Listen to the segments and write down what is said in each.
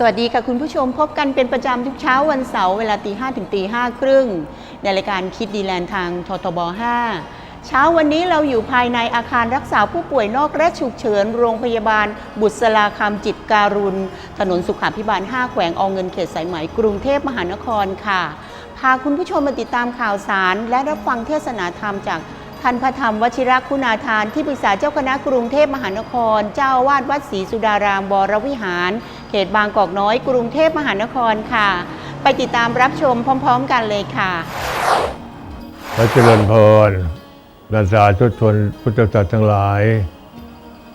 สวัสดีค่ะคุณผู้ชมพบกันเป็นประจำทุกเช้าวันเสาร์เวลาตีห้ถึงตีห้าครึ่งในรายการคิดดีแลนด์ทางททบ 5 เช้าวันนี้เราอยู่ภายในอาคารรักษาผู้ป่วยนอกและฉุกเฉิน โรงพยาบาล บุษราคำจิตการุณ ถนนสุขาพิบาล 5 แขวงอเงินเขตสายไหมกรุงเทพมหานครค่ะ พาคุณผู้ชมมาติดตามข่าวสาร และรับฟังเทศนาธรรมจากท่านพระธรรมวชิรคุณาทานที่ปรึกษาเจ้าคณะกรุงเทพมหานคร เจ้าอาวาดวัดศรีสุดารามบรวิหาร เขตบางกอกน้อย กรุงเทพมหานครค่ะ ไปติดตามรับชมพร้อม ๆ กันเลยค่ะ พระเจริญพรนันสาธุชนพุทธศาสนาทั้งหลาย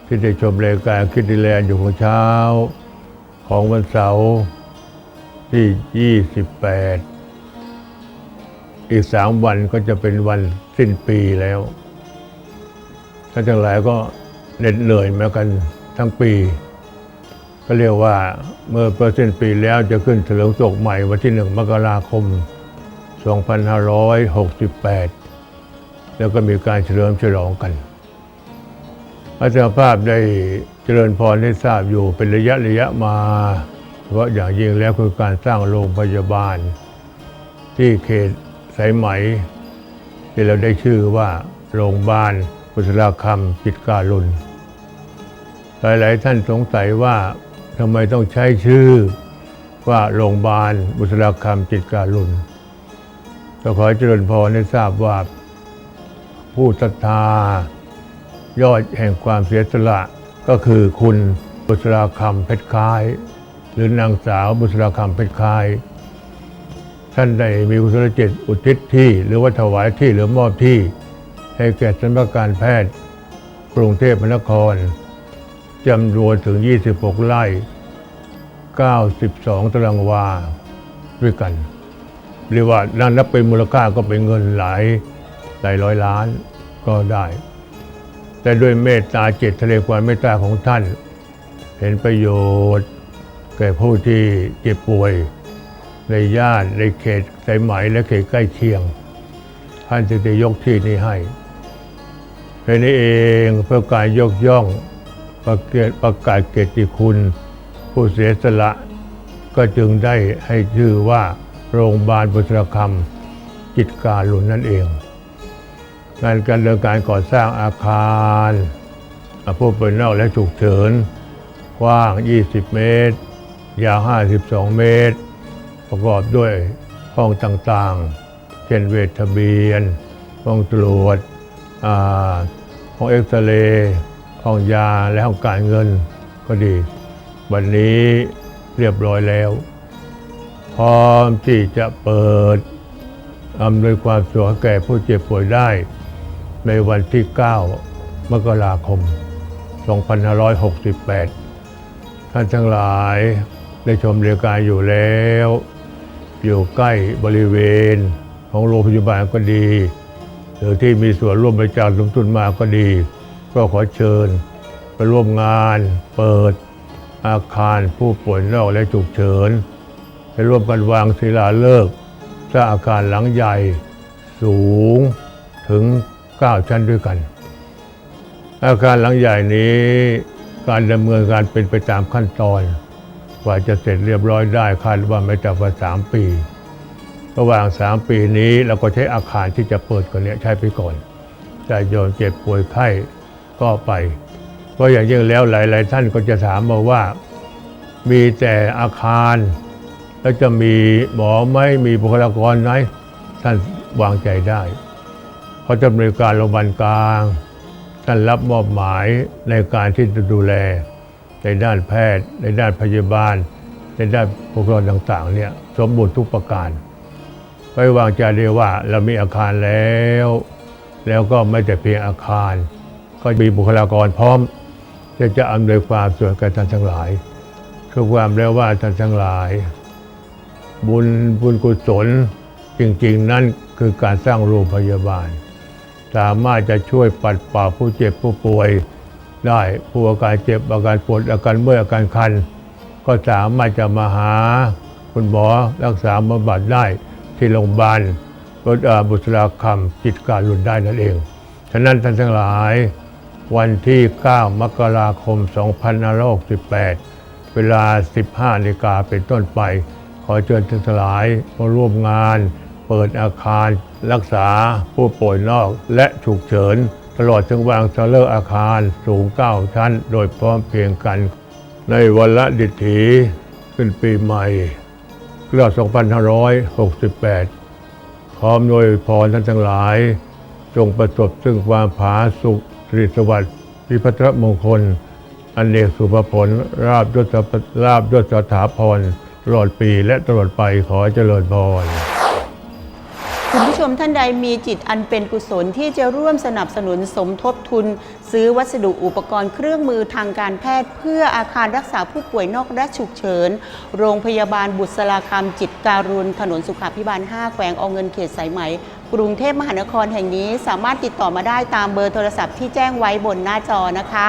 ที่ได้ชมรายการคิดดีแลนอยู่ของเช้า ของวันเสาร์ที่ 28 อีกสามวันก็จะเป็นวันสิ้นปีแล้วท่านทั้งหลายก็เหน็ดเหนื่อยมากันทั้งปี ก็เรียกว่าเมื่อเปอร์เซ็นต์ปีแล้วจะขึ้นเฉลิมศกใหม่วันที่หนึ่งมกราคม 2568 แล้วก็มีการเฉลิมฉลองกันอาจารย์ภาพได้เจริญพรให้ทราบอยู่เป็นระยะระยะมา เพราะอย่างยิ่งแล้วคือการสร้างโรงพยาบาล ที่เขตสายไหม ที่เราได้ชื่อว่าโรงพยาบาลบุษราคำจิตการุณหลาย ๆ ท่านสงสัยว่า ทำไมต้องใช้ชื่อว่าโรงพยาบาลบุษราคำจิตการุณก็ขอให้เจริญพรให้ทราบว่า ผู้ศรัทธายอดแห่งความเสียสละก็คือคุณบุษราคำเพชรคล้าย หรือนางสาวบุษราคำเพชรคล้ายท่านได้มีกุศลจิตอุทิศที่ หรือว่าถวายที่หรือมอบที่ ให้แก่สำนักการแพทย์กรุงเทพมหานคร จำนวนถึง 26 ไร่ 92 ตารางวาด้วยกันเรียกว่านั่นนับเป็นมูลค่าก็เป็นเงินหลายหลายร้อยล้านก็ได้ แต่ด้วยเมตตาเจตทะเลความเมตตาของท่าน เห็นประโยชน์ แก่ผู้ที่เจ็บป่วย ในย่านในเขตสายไหมและเขตใกล้เคียง ท่านจึงได้ยกที่นี้ให้เพราะนี้เองเพื่อการยกย่อง ประเกียประกาศเกียรติคุณ ผู้เสียสละ ก็จึงได้ให้ชื่อว่าโรงพยาบาลบุษราคำจิตการลุนนั่นเอง งานการเดินการก่อสร้างอาคารผู้ป่วยนอกและฉุกเฉินกว้าง 20 เมตร ยาว 52 เมตร ประกอบด้วยห้องต่างๆ เช่นเวชทะเบียน ห้องตรวจห้องเอ็กซเรย์ ห้องยาและห้องการเงินก็ดี วันนี้เรียบร้อยแล้ว พร้อมที่จะเปิดอำนวยความสะดวกแก่ผู้เจ็บป่วยได้ ในวันที่ 9 มกราคม 2568 ท่านทั้งหลายได้ชมรายการอยู่แล้ว อยู่ใกล้บริเวณของโรงพยาบาลก็ดี หรือที่มีส่วนร่วมบริจาคสมทุนมาก็ดี ก็ขอเชิญไปร่วมงานเปิดอาคารผู้ป่วยนอกและฉุกเฉินไปร่วมกันวางศิลาฤกษ์สร้างอาคารหลังใหญ่สูงถึง 9 ชั้นด้วยกัน อาคารหลังใหญ่นี้การดำเนินการเป็นไปตามขั้นตอนกว่าจะเสร็จเรียบร้อยได้คาดว่าไม่ต่ำกว่า3ปี ระหว่าง3ปีนี้เราก็ใช้อาคารที่จะเปิดก่อนเนี้ยใช้ไปก่อนแต่โยมเจ็บป่วยไข้ ก็ไป เพราะอย่างยิ่งแล้วหลาย ๆ ท่านก็จะถามมาว่า มีแต่อาคาร แล้วจะมีหมอไหมมีบุคลากรไหมท่านวางใจได้เพราะจำนวนการโรงพยาบาลกลางท่านรับมอบหมายในการที่จะดูแลในด้านแพทย์ ในด้านพยาบาล ในด้านบุคลากรต่างๆเนี่ยสมบูรณ์ทุกประการไว้วางใจได้ว่าเรามีอาคารแล้ว แล้วก็ไม่แต่เพียงอาคาร ก็มีบุคลากรพร้อมที่จะอำนวยความสะดวกแก่ท่านทั้งหลายคือความแล้วว่าท่านทั้งหลาย บุญบุญกุศลจริง ๆ นั่นคือการสร้างโรงพยาบาล สามารถจะช่วยปัดเป่าผู้เจ็บผู้ป่วยได้ผู้อาการเจ็บอาการปวดอาการเมื่อยอาการคัน ก็สามารถจะมาหาคุณหมอรักษาบำบัดได้ที่โรงพยาบาลรถอาบุษราคำจิตการหลุนได้นั่นเอง ฉะนั้นท่านทั้งหลาย วันที่ 9 มกราคม 2568 เวลา 15นาฬิกาเป็นต้นไป ขอเชิญทั้งหลายมาร่วมงาน เปิดอาคาร รักษาผู้ป่วยนอกและฉุกเฉิน ตลอดถึงวางเทเลอร์อาคารสูง 9 ชั้น โดยพร้อมเพียงกัน ในวันละดิถีขึ้นปีใหม่รอ2568พร้อมโดยพรท่านทั้งหลาย จงประสบซึ่งความผาสุข สิริสวัสดิ์พิพัฒนมงคล อันเนกสุภผล ราบยศราบยศสถาพรตลอดปีและตลอดไปขอเจริญพร คุณผู้ชมท่านใดมีจิตอันเป็นกุศลที่จะร่วมสนับสนุนสมทบทุน ซื้อวัสดุอุปกรณ์เครื่องมือทางการแพทย์ เพื่ออาคารรักษาผู้ป่วยนอกและฉุกเฉิน โรงพยาบาลบุษราคำจิตการุณถนนสุขาพิบาล 5 แขวงเอาเงินเขตสายไหม กรุงเทพมหานครแห่งนี้สามารถติดต่อมาได้ตามเบอร์โทรศัพท์ที่แจ้งไว้บนหน้าจอนะคะ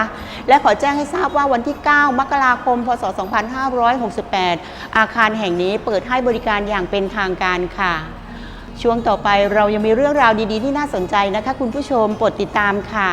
และขอแจ้งให้ทราบว่าวันที่ 9 มกราคม พศ 2568 อาคารแห่งนี้เปิดให้บริการอย่างเป็นทางการค่ะ ช่วงต่อไปเรายังมีเรื่องราวดี ๆ ที่น่าสนใจนะคะ คุณผู้ชมโปรดติดตามค่ะ